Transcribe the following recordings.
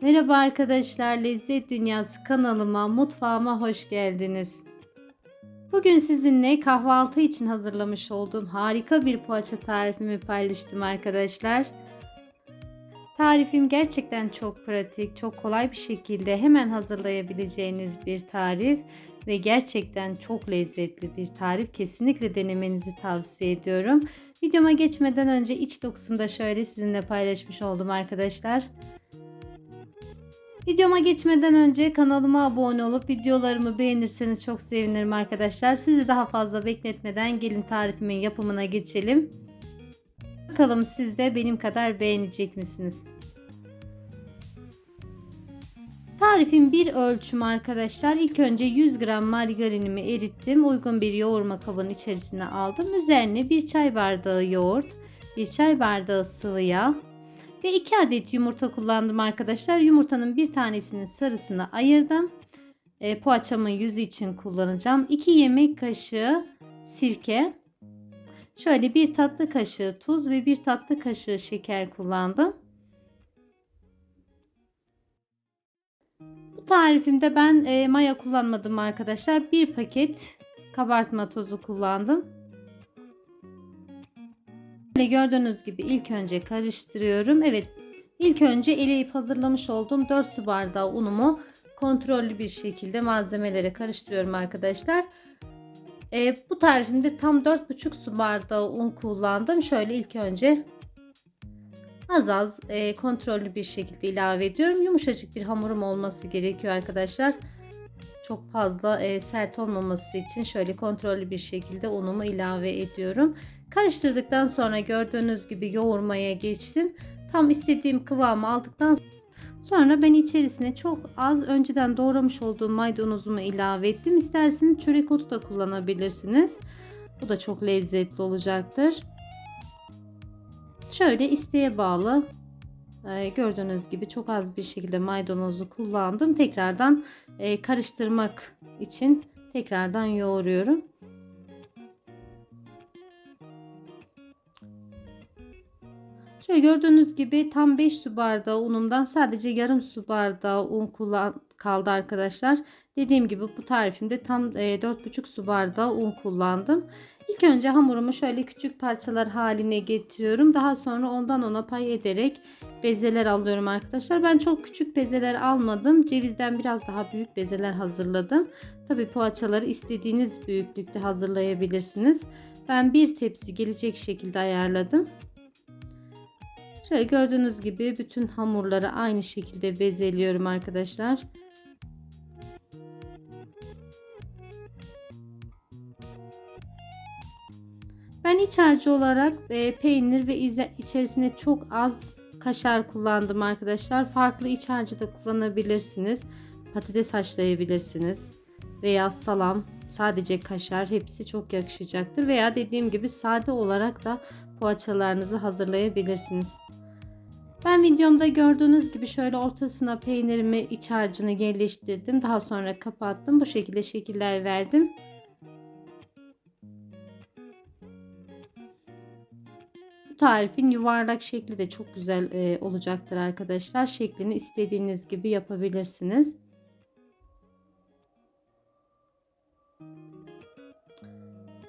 Merhaba arkadaşlar, Lezzet Dünyası kanalıma, mutfağıma hoş geldiniz. Bugün sizinle kahvaltı için hazırlamış olduğum harika bir poğaça tarifimi paylaştım arkadaşlar. Tarifim gerçekten çok pratik, çok kolay bir şekilde hemen hazırlayabileceğiniz bir tarif ve gerçekten çok lezzetli bir tarif. Kesinlikle denemenizi tavsiye ediyorum. Videoma geçmeden önce iç dokusunu da şöyle sizinle paylaşmış oldum arkadaşlar. Videoma geçmeden önce kanalıma abone olup videolarımı beğenirseniz çok sevinirim arkadaşlar. Sizi daha fazla bekletmeden gelin tarifimin yapımına geçelim. Bakalım siz de benim kadar beğenecek misiniz? Tarifin bir ölçüm arkadaşlar. İlk önce 100 gram margarinimi erittim. Uygun bir yoğurma kabının içerisine aldım. Üzerine bir çay bardağı yoğurt, bir çay bardağı sıvı yağ, ve 2 adet yumurta kullandım arkadaşlar. Yumurtanın bir tanesinin sarısını ayırdım. E, poğaçamın yüzü için kullanacağım. 2 yemek kaşığı sirke. Şöyle bir tatlı kaşığı tuz ve bir tatlı kaşığı şeker kullandım. Bu tarifimde ben e, maya kullanmadım arkadaşlar. Bir paket kabartma tozu kullandım. Böyle gördüğünüz gibi ilk önce karıştırıyorum. Evet ilk önce eleyip hazırlamış olduğum 4 su bardağı unumu kontrollü bir şekilde malzemelere karıştırıyorum arkadaşlar. E, bu tarifimde tam 4,5 su bardağı un kullandım. Şöyle ilk önce az az e, kontrollü bir şekilde ilave ediyorum. Yumuşacık bir hamurum olması gerekiyor arkadaşlar. Çok fazla e, sert olmaması için şöyle kontrollü bir şekilde unumu ilave ediyorum. Karıştırdıktan sonra gördüğünüz gibi yoğurmaya geçtim. Tam istediğim kıvamı aldıktan sonra ben içerisine çok az önceden doğramış olduğum maydanozumu ilave ettim. İsterseniz çörek otu da kullanabilirsiniz. Bu da çok lezzetli olacaktır. Şöyle isteğe bağlı ee, gördüğünüz gibi çok az bir şekilde maydanozu kullandım. Tekrardan e, karıştırmak için tekrardan yoğuruyorum. Şöyle gördüğünüz gibi tam 5 su bardağı unumdan sadece yarım su bardağı un kullan kaldı arkadaşlar. Dediğim gibi bu tarifimde tam 4,5 su bardağı un kullandım. İlk önce hamurumu şöyle küçük parçalar haline getiriyorum. Daha sonra ondan ona pay ederek bezeler alıyorum arkadaşlar. Ben çok küçük bezeler almadım. Cevizden biraz daha büyük bezeler hazırladım. Tabi poğaçaları istediğiniz büyüklükte hazırlayabilirsiniz. Ben bir tepsi gelecek şekilde ayarladım. Şöyle gördüğünüz gibi bütün hamurları aynı şekilde bezeliyorum arkadaşlar. Ben iç harcı olarak e, peynir ve içerisine çok az kaşar kullandım arkadaşlar. Farklı iç harcı da kullanabilirsiniz. Patates haşlayabilirsiniz. Veya salam, sadece kaşar hepsi çok yakışacaktır. Veya dediğim gibi sade olarak da poğaçalarınızı hazırlayabilirsiniz. Ben videomda gördüğünüz gibi şöyle ortasına peynirimi iç harcını yerleştirdim. Daha sonra kapattım. Bu şekilde şekiller verdim. Bu tarifin yuvarlak şekli de çok güzel e, olacaktır arkadaşlar. Şeklini istediğiniz gibi yapabilirsiniz.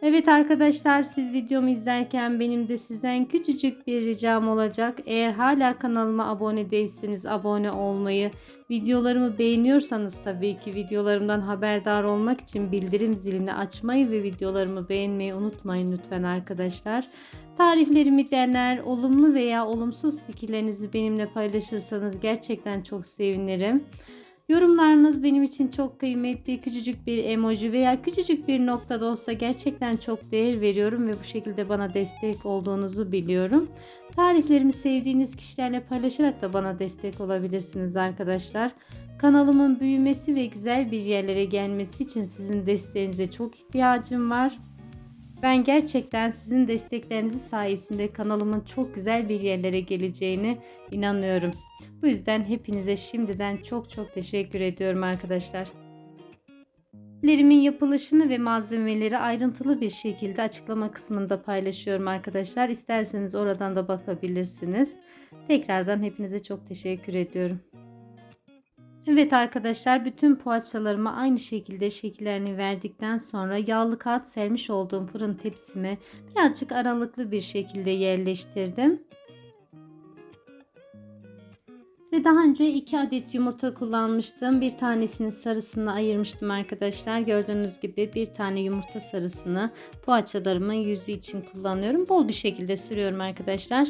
Evet arkadaşlar siz videomu izlerken benim de sizden küçücük bir ricam olacak. Eğer hala kanalıma abone değilseniz abone olmayı, videolarımı beğeniyorsanız tabii ki videolarımdan haberdar olmak için bildirim zilini açmayı ve videolarımı beğenmeyi unutmayın lütfen arkadaşlar. Tariflerimi dener, olumlu veya olumsuz fikirlerinizi benimle paylaşırsanız gerçekten çok sevinirim. Yorumlarınız benim için çok kıymetli. Küçücük bir emoji veya küçücük bir nokta da olsa gerçekten çok değer veriyorum ve bu şekilde bana destek olduğunuzu biliyorum. Tariflerimi sevdiğiniz kişilerle paylaşarak da bana destek olabilirsiniz arkadaşlar. Kanalımın büyümesi ve güzel bir yerlere gelmesi için sizin desteğinize çok ihtiyacım var. Ben gerçekten sizin destekleriniz sayesinde kanalımın çok güzel bir yerlere geleceğini inanıyorum. Bu yüzden hepinize şimdiden çok çok teşekkür ediyorum arkadaşlar. Lerimin yapılışını ve malzemeleri ayrıntılı bir şekilde açıklama kısmında paylaşıyorum arkadaşlar. İsterseniz oradan da bakabilirsiniz. Tekrardan hepinize çok teşekkür ediyorum. Evet arkadaşlar bütün poğaçalarımı aynı şekilde şekillerini verdikten sonra yağlı kağıt sermiş olduğum fırın tepsime birazcık aralıklı bir şekilde yerleştirdim. Ve daha önce 2 adet yumurta kullanmıştım. Bir tanesinin sarısını ayırmıştım arkadaşlar. Gördüğünüz gibi bir tane yumurta sarısını poğaçalarımın yüzü için kullanıyorum. Bol bir şekilde sürüyorum arkadaşlar.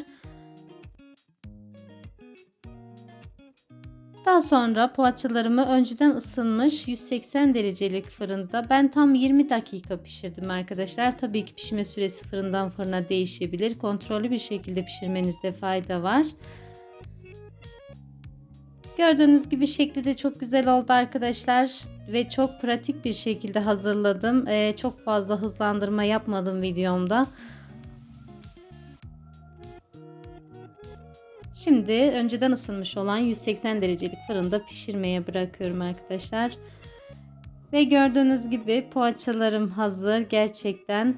Daha sonra poğaçalarımı önceden ısınmış 180 derecelik fırında ben tam 20 dakika pişirdim arkadaşlar. Tabii ki pişme süresi fırından fırına değişebilir. Kontrollü bir şekilde pişirmenizde fayda var. Gördüğünüz gibi şekli de çok güzel oldu arkadaşlar ve çok pratik bir şekilde hazırladım. Ee, çok fazla hızlandırma yapmadım videomda. Şimdi önceden ısınmış olan 180 derecelik fırında pişirmeye bırakıyorum arkadaşlar. Ve gördüğünüz gibi poğaçalarım hazır. Gerçekten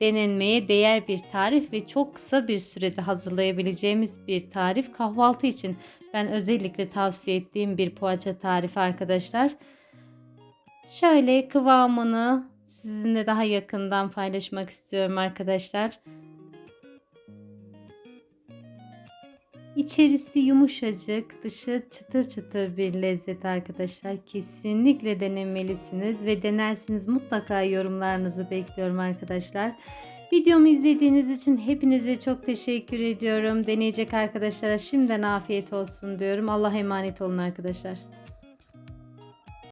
denenmeye değer bir tarif ve çok kısa bir sürede hazırlayabileceğimiz bir tarif. Kahvaltı için ben özellikle tavsiye ettiğim bir poğaça tarifi arkadaşlar. Şöyle kıvamını sizinle daha yakından paylaşmak istiyorum arkadaşlar. İçerisi yumuşacık, dışı çıtır çıtır bir lezzet arkadaşlar. Kesinlikle denemelisiniz ve denersiniz mutlaka yorumlarınızı bekliyorum arkadaşlar. Videomu izlediğiniz için hepinize çok teşekkür ediyorum. Deneyecek arkadaşlara şimdiden afiyet olsun diyorum. Allah'a emanet olun arkadaşlar.